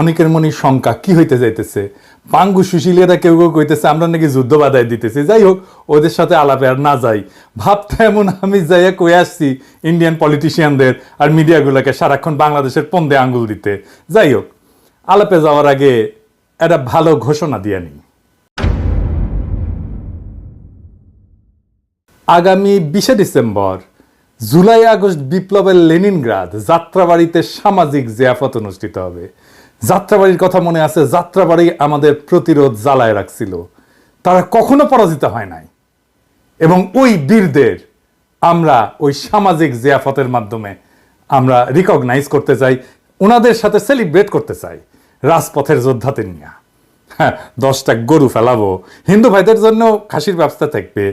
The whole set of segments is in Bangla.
অনেকের মনে শঙ্কা, কি হইতে যাইতেছে? পাঙ্গু সুশীলেরা কেউ কেউ কইতেছে, আমরা নাকি যুদ্ধ বাধাই দিতেছি। যাই হোক, ওদের সাথে আলাপে আর না যাই। ভাবটা এমন, আমি যাইয়া কয়ে আসছি ইন্ডিয়ান পলিটিশিয়ানদের আর মিডিয়াগুলোকে সারাক্ষণ বাংলাদেশের পন্দে আঙ্গুল দিতে। যাই হোক, আলাপে যাওয়ার আগে একটা ভালো ঘোষণা দিয়ে নিই। আগামী বিশে ডিসেম্বর, জুলাই আগস্ট বিপ্লবের লেনিনগ্রাদ যাত্রাবাড়িতে সামাজিক জিয়াফত অনুষ্ঠিত হবে। যাত্রাবাড়ির কথা মনে আছে, যাত্রাবাড়ি আমাদের প্রতিরোধ জ্বালায় রাখছিল। তারা কখনো পরাজিত হয় নাই। এবং ওই বীরদের আমরা ওই সামাজিক জিয়াফতের মাধ্যমে আমরা রিকগনাইজ করতে চাই, ওনাদের সাথে সেলিব্রেট করতে চাই, রাজপথের যোদ্ধাতে নিয়ে। হ্যাঁ দশটা গরু ফেলাবো। হিন্দু ভাইদের জন্য খাসির ব্যবস্থা থাকবে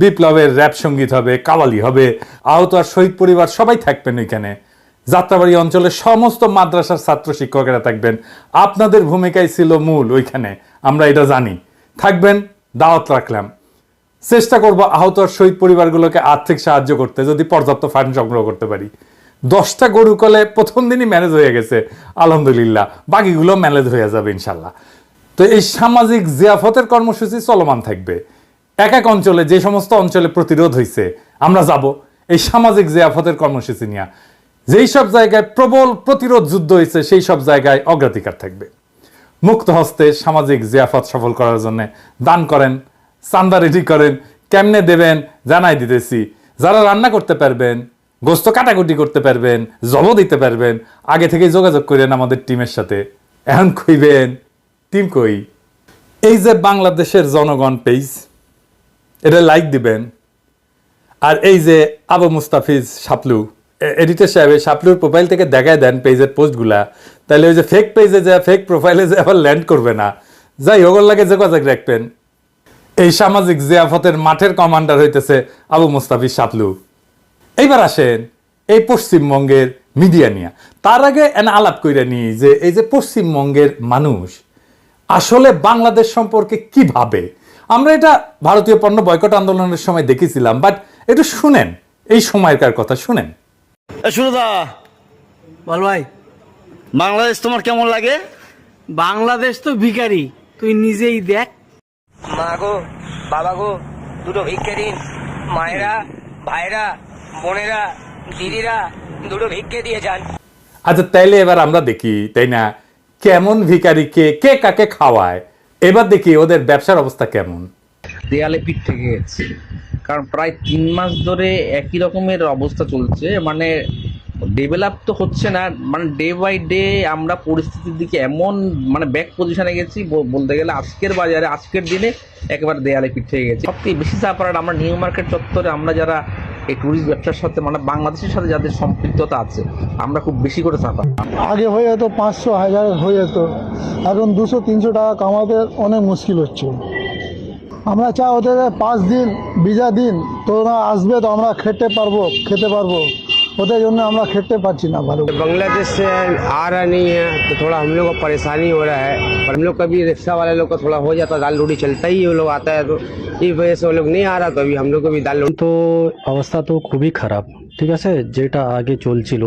বিপ্লবের র্যাপ সংগীত হবে, কাওয়ালি হবে, আহত আর শহীদ পরিবার সবাই থাকবেন ওইখানে। যাত্রাবাড়ি অঞ্চলের সমস্ত মাদ্রাসার ছাত্র শিক্ষকেরা থাকবেন। আপনাদের ভূমিকাই ছিল মূল ওইখানে, আমরা এটা জানি। থাকবেন, দাওয়াত রাখলাম। চেষ্টা করব আহত আর শহীদ পরিবারগুলোকে আর্থিক সাহায্য করতে, যদি পর্যাপ্ত ফান্ড সংগ্রহ করতে পারি। দশটা গরু কলে প্রথম দিনই ম্যানেজ হয়ে গেছে, আলহামদুলিল্লাহ। বাকিগুলো ম্যানেজ হয়ে যাবে ইনশাল্লাহ তো এই সামাজিক জিয়াফতের কর্মসূচি চলমান থাকবে। এক এক অঞ্চলে, যে সমস্ত অঞ্চলে প্রতিরোধ হয়েছে আমরা যাব। এই সামাজিক জিয়াফতের কর্মসূচি নিয়ে। যেই সব জায়গায় প্রবল প্রতিরোধ যুদ্ধ হয়েছে, সেই সব জায়গায় অগ্রাধিকার থাকবে। মুক্ত হস্তে সামাজিক জিয়াফত সফল করার জন্য দান করেন, চান্দা রেডি করেন, কেমনে দেবেন জানাই দিতেছি। যারা রান্না করতে পারবেন, গোস্ত কাটাকুটি করতে পারবেন জব দিতে পারবেন, আগে থেকে যোগাযোগ করেন আমাদের টিমের সাথে। এখন কইবেন, টিম কই? এই যে বাংলাদেশের জনগণ পেজ এটা লাইক দিবেন। আর এই যে আবু মুস্তাফিজ শাপলু এডিটর সাহেব শাপলুর প্রোফাইল থেকে দেখায় দেন পেজের পোস্টগুলা তাহলে ওই যে ফেক পেজে যে ফেক প্রোফাইলে যে আবার ল্যান্ড করবে না যাই হোক লাগে যোগাযোগ রাখবেন এই সামাজিক জিয়াফতের মাঠের কমান্ডার হইতেছে আবু মুস্তাফিজ শাপলু এইবার আসেন এই পশ্চিমবঙ্গের মিডিয়া নিয়ে তার আগে এনে আলাপ কইরা নি যে এই যে পশ্চিমবঙ্গের মানুষ আসলে বাংলাদেশ সম্পর্কে কি ভাবে আমরা এটা ভারতীয় পণ্য বয়কট আন্দোলনের সময় দেখেছিলাম বাট একটু শুনেন এই সময়কার কথা শুনেন সুরদা। বল ভাই। বাংলাদেশ তোমার কেমন লাগে? বাংলাদেশ তো ভিখারি তুই নিজেই দেখ। মা গো বাবা গো দুটো ভিক্ষে দিন। মায়েরা ভাইরা বোনেরা দিদিরা দুটো ভিক্ষে দিয়ে যান। আচ্ছা তাইলে এবার আমরা দেখি তাই না? কেমন ভিখারিকে কে কাকে খাওয়ায়? এবার দেখি ওদের ব্যবসার অবস্থা কেমন। দেয়ালে পিঠ থেকে গেছে। কারণ প্রায় তিন মাস ধরে একই রকমের অবস্থা চলছে। মানে ডেভেলপ তো হচ্ছে না মানে ডে বাই ডে আমরা পরিস্থিতির দিকে এমন মানে ব্যাক পজিশনে গেছি বলতে গেলে আজকের বাজারে, আজকের দিনে একেবারে দেয়ালে পিঠ গেছে। সবথেকে বেশি সাফার আমরা নিউ মার্কেট চত্বরে আমরা যারা এই ট্যুরিস্ট ব্যবসার সাথে মানে বাংলাদেশের সাথে যাদের সম্পৃক্ততা আছে, আমরা খুব বেশি করে সাফার আগে হয়ে যেত পাঁচশো হাজার হয়ে যেত, এখন দুশো, তিনশো টাকা কামাতে অনেক মুশকিল হচ্ছে। আমরা চাই ওদের পাঁচ দিন বিজা দিন তোরা আসবে তো আমরা খেতে পারবো খেতে পারবো ওদের জন্য আমরা খেতে পারছি না ভালো बांग्लादेश से आ रहा नहीं है तो थोड़ा हम लोग को परेशानी हो रहा है और हम लोग का भी रिक्शा वाले लोग का थोड़ा हो जाता है दाल रोटी चलता ही वो लोग आता है तो इस वजह से वो लोग नहीं आ रहा तो अभी हम लोग को भी दाल रोटी তো অবস্থা তো খুবই খারাপ ঠিক আছে যেটা আগে চলছিল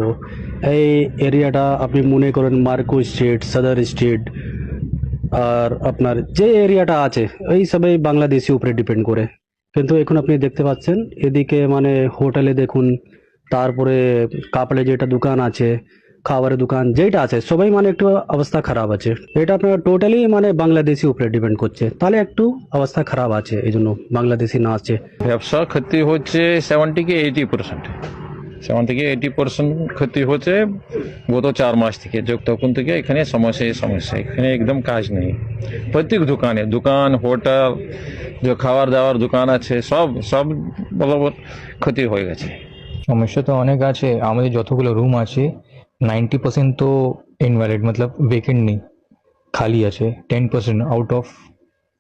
এই এরিয়াটা আপনি মনে করেন মার্কো স্ট্রিট সদর স্ট্রিট আর আপনার যে এরিয়াটা আছে, এই সবাই বাংলাদেশি উপরে ডিপেন্ড করে। কিন্তু এখন আপনি দেখতে পাচ্ছেন, এদিকে মানে হোটেলে দেখুন, তারপরে কাপড়ে যেটা দোকান আছে, খাবারের দোকান যেটা আছে, সবাই মানে একটু অবস্থা খারাপ আছে। এটা আপনার টোটালি মানে বাংলাদেশি উপরে ডিপেন্ড করছে। তাহলে একটু অবস্থা খারাপ আছে এই জন্য বাংলাদেশি না আছে। ব্যবসার ক্ষতি হচ্ছে সেভেন্টি কি এইটি পার্সেন্ট সেভেন থেকে এইটি পার্সেন্ট ক্ষতি হচ্ছে গত চার মাস থেকে। যোগ তখন থেকে এখানে সমস্যাই সমস্যা। এখানে একদম কাজ নেই। প্রত্যেক দোকানে, দোকান, হোটেল, যে খাবার দাবার দোকান আছে, সব সব বরাবর ক্ষতি হয়ে গেছে। সমস্যা তো অনেক আছে। আমাদের যতগুলো রুম আছে নাইনটি পার্সেন্ট তো ইনভ্যালিড মতলব ভেকেন্ট নেই। খালি আছে। Ten percent out of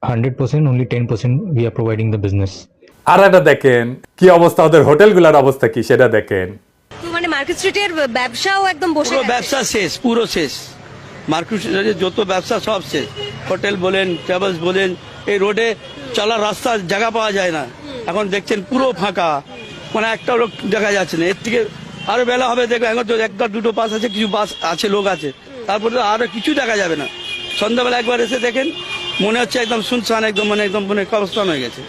hundred percent only ten percent we are providing the business আর একটা দেখেন কি অবস্থা ওদের হোটেলগুলোর অবস্থা কি সেটা দেখেন। মানে মার্কেট স্ট্রিটের ব্যবসাও একদম বসে পুরো ব্যবসা শেষ পুরো শেষ। মার্কেট যত ব্যবসা সব শেষ। হোটেল বলেন ট্রাভেলস বলেন এই রোডে চলার রাস্তা জায়গা পাওয়া যায় না। এখন দেখছেন পুরো ফাঁকা। মানে একটা লোক দেখা যাচ্ছে না। এর থেকে আরও বেলা হবে দেখো এখন তো একটা দুটো বাস আছে কিছু বাস আছে লোক আছে। তারপরে তো আরও কিছু দেখা যাবে না। সন্ধ্যাবেলা একবার এসে দেখেন মনে হচ্ছে একদম শুনশান একদম মানে একদম মানে কবস্থান হয়ে গেছে।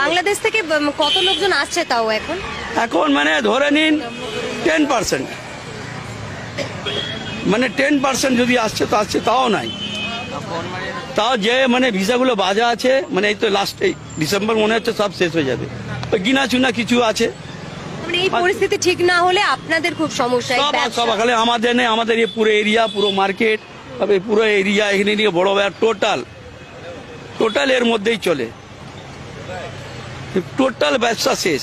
বাংলাদেশ থেকে কত লোকজন আসছে তাও এখন? এখন মানে ধরে নিন টেন পার্সেন্ট মানে টেন পার্সেন্ট যদি আসছে তো আসছে তাও নাই। তাও যে মানে ভিসাগুলো বাজা আছে মানে এই তো লাস্ট এই ডিসেম্বর মনে হচ্ছে সব শেষ হয়ে যাবে। গিনা চুনা কিছু আছে। মানে এই পরিস্থিতি ঠিক না হলে আপনাদের খুব সমস্যা আমাদের নেই আমাদের এই পুরো এরিয়া পুরো মার্কেট তবে পুরো এরিয়া এখানে নিয়ে বড় বড় টোটাল টোটাল এর মধ্যেই চলে। টোটাল ব্যবসা শেষ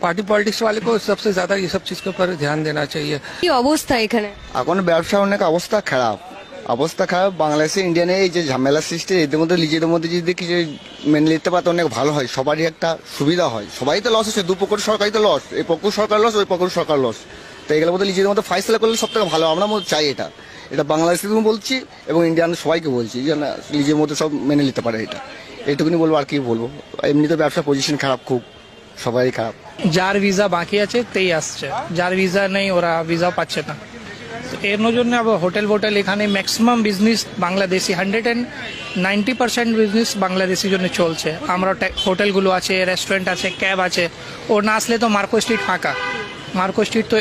पार्टी पॉलिटिक्स वाले को सबसे ज्यादा ये सब चीज के ऊपर ध्यान देना चाहिए কি অবস্থা এখানে এখন ব্যবসা অনেক অবস্থা খারাপ অবস্থা খারাপ বাংলাদেশে ইন্ডিয়ানে এই যে ঝামেলা সৃষ্টি এদের মধ্যে নিজেদের মধ্যে যদি কিছু মেনে নিতে পারতো অনেক ভালো হয় সবারই একটা সুবিধা হয় সবাই তো লস হচ্ছে দু পক্ষ সরকারই তো লস এই পক্ষ সরকার লস ওই পক্ষ সরকার লস তো এগুলোর মধ্যে নিজেদের মধ্যে ফাইসলা করলে সব থেকে ভালো আমরা মধ্যে চাই এটা এটা বাংলাদেশে বলছি এবং ইন্ডিয়ান সবাইকে বলছি যে না, নিজের মধ্যে সব মেনে নিতে পারে এটা এইটুকুনি বলবো আর কি বলবো এমনিতে ব্যবসা পজিশন খারাপ খুব সবারই খারাপ যার ভিসা বাকি আছে, তেই আসছে। যার ভিসা নেই, ওরা ভিসা পাচ্ছে না। এর জন্য আবার হোটেল ফোটেল এখানে maximum business Bangladeshi hundred and ninety percent business Bangladeshi জন্য চলছে। আমরা হোটেলগুলো আছে রেস্টুরেন্ট আছে ক্যাব আছে। ও না আসলে তো মার্কো স্ট্রিট ফাঁকা। মার্কো স্ট্রিট তো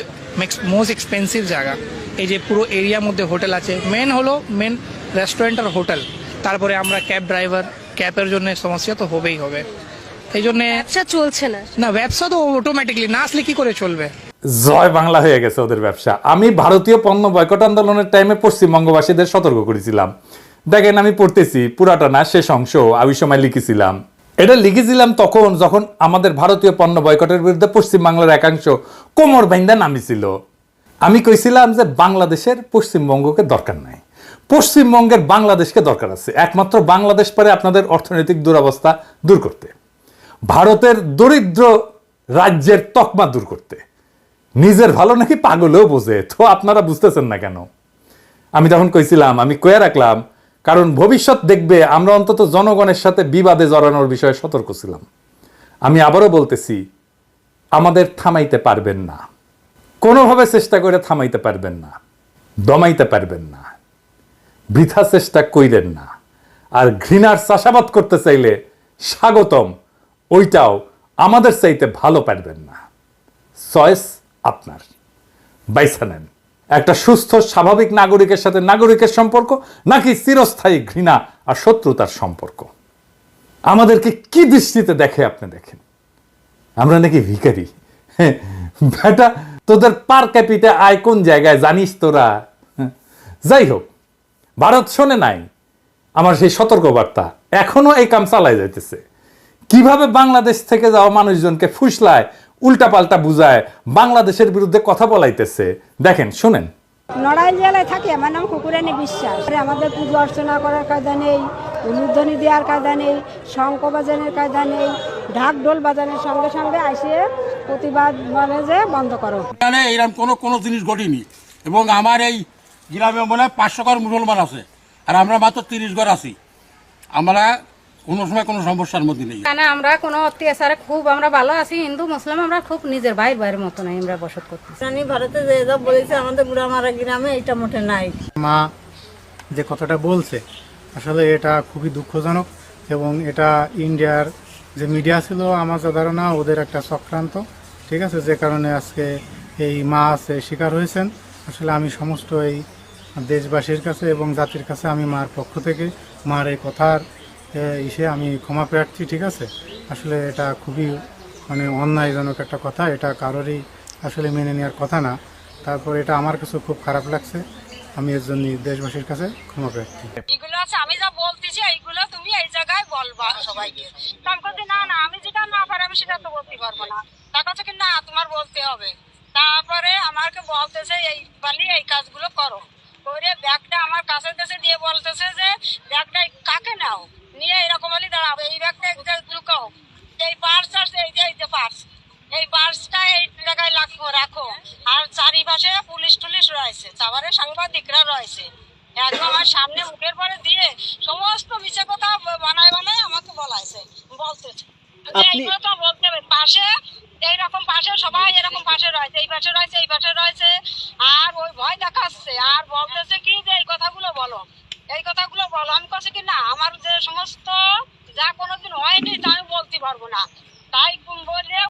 মোস্ট এক্সপেন্সিভ জায়গা। এই যে পুরো এরিয়ার মধ্যে হোটেল আছে। মেন হলো মেন রেস্টুরেন্ট আর হোটেল। তারপরে আমরা ক্যাব ড্রাইভার ক্যাবের জন্য সমস্যা তো হবেই হবে। এই জন্যে ব্যবসা চলছে না। না ব্যবসা তো অটোমেটিকলি না আসলে কি করে চলবে? জয় বাংলা হয়ে গেছে ওদের ব্যবসা। আমি ভারতীয় পণ্য বয়কট আন্দোলনের টাইমে পশ্চিমবঙ্গবাসীদের সতর্ক করেছিলাম। দেখেন আমি পড়তেছি পুরাটা না শেষ অংশ আমি সময় লিখেছিলাম। এটা লিখেছিলাম তখন যখন আমাদের ভারতীয় পণ্য বয়কটের বিরুদ্ধে পশ্চিমবাংলার একাংশ কোমর বাইন্দা নামিছিল। আমি কইছিলাম যে বাংলাদেশের পশ্চিমবঙ্গকে দরকার নাই। পশ্চিমবঙ্গের বাংলাদেশকে দরকার আছে। একমাত্র বাংলাদেশ পারে আপনাদের অর্থনৈতিক দুরবস্থা দূর করতে। ভারতের দরিদ্র রাজ্যের তকমা দূর করতে। নিজের ভালো নাকি পাগলেও বোঝে, তো আপনারা বুঝতেছেন না কেন? আমি তখন কইছিলাম, আমি কয়ে রাখলাম, কারণ ভবিষ্যৎ দেখবে, আমরা অন্তত জনগণের সাথে বিবাদে জড়ানোর বিষয়ে সতর্ক ছিলাম। আমি আবারও বলতেছি, আমাদের থামাইতে পারবেন না। কোনোভাবে চেষ্টা করে থামাইতে পারবেন না, দমাইতে পারবেন না। বৃথা চেষ্টা কইলেন না। আর ঘৃণার চাষাবাদ করতে চাইলে স্বাগতম। ওইটাও আমাদের চাইতে ভালো পারবেন না। চয়েস আপনার। বাইসা নেন। একটা সুস্থ স্বাভাবিক নাগরিকের সাথে নাগরিকের সম্পর্ক নাকি চিরস্থায়ী ঘৃণা আর শত্রুতার সম্পর্ক? আমাদেরকে কি দৃষ্টিতে দেখে আপনি দেখেন? আমরা নাকি ভিকারি হ্যাঁ, বেটা তোদের পার ক্যাপিটা আয় কোন জায়গায় জানিস তোরা? হ্যাঁ, যাই হোক ভারত শোনে নাই। আমার সেই সতর্কবার্তা এখনও এই কাম চালায় যাইতেছে। কীভাবে বাংলাদেশ থেকে যাওয়া মানুষজনকে ফুসলায় উল্টাপাল্টা বুঝায় বাংলাদেশের বিরুদ্ধে কথা বলাইতেছে? দেখেন শুনেন। নড়াইল জেলায় থাকি আমার নাম কুকুরানি বিশ্বাস। আমাদের পুজো অর্চনা করার কায়দা নেই উলুধ্বনি দেওয়ার কায়দা নেই শঙ্খ বাজানোর কায়দা নেই ঢাক ঢোল বাজানোর সঙ্গে সঙ্গে আসে প্রতিবাদ বলে যে বন্ধ করো। এখানে এরকম কোনো কোনো জিনিস ঘটেনি। এবং আমার এই গ্রামে মনে হয় পাঁচশো ঘর মুসলমান আছে আর আমরা মাত্র তিরিশ ঘর আছি। আমরা কোনো সময় কোনো সমস্যার মধ্যে নেই। এখানে আমরা কোনো অত্যাচারে খুব আমরা ভালো আছি হিন্দু মুসলিম আমরা খুব নিজের ভাইয়ের ভাইয়ের মতো নাই আমরা বসত করতেছি। আমি ভারতে যে বলেছে আমাদের গ্রামে এটা মোটে নাই। মা যে কথাটা বলছে আসলে এটা খুবই দুঃখজনক এবং এটা ইন্ডিয়ার যে মিডিয়া ছিল আমার যা ধারণা ওদের একটা চক্রান্ত ঠিক আছে? যে কারণে আজকে এই মা আছে শিকার হয়েছেন। আসলে আমি সমস্ত এই দেশবাসীর কাছে এবং জাতির কাছে আমি মার পক্ষ থেকে মার এই কথার ইসে আমি ক্ষমা প্রার্থী, ঠিক আছে? আসলে এটা খুবই মানে অন্যায়জনক একটা কথা। এটা কারোরই আসলে মেনে নেওয়ার কথা না। তারপর এটা আমার কাছে খুব খারাপ লাগছে। আমি এর জন্য দেশবাসীর কাছে ক্ষমা প্রার্থী। এগুলো আছে, আমি যা বলতেছি, এইগুলো তুমি এই জায়গায় বলবা সবাইকে। না না, আমি না পারি আমি সেটা তো পারব না। তার কি না, তোমার বলতে হবে। তারপরে আমাকে বলতেছে, এই বলি, এই কাজগুলো করো। করে ব্যাগটা আমার কাছে কাছে দিয়ে বলতেছে যে, ব্যাগটা কাকে নাও? নিয়ে এরকম হলে দাঁড়াবো এই ব্যাগটা লুকাও। এই পার্স আছে এই যে এই যে পার্স এই পার্সটা এই জায়গায় রাখো রাখো। আর চারিপাশে পুলিশ টুলিশ রয়েছে তারপরে সাংবাদিকরা রয়েছে। একদম আমার সামনে মুখের পরে দিয়ে সমস্ত মিছে কথা বানায় বানায় আমাকে বলাইছে আপনি- এইগুলো তো বলতে হবে পাশে এইরকম পাশে সবাই এরকম পাশে রয়েছে এই পাশে রয়েছে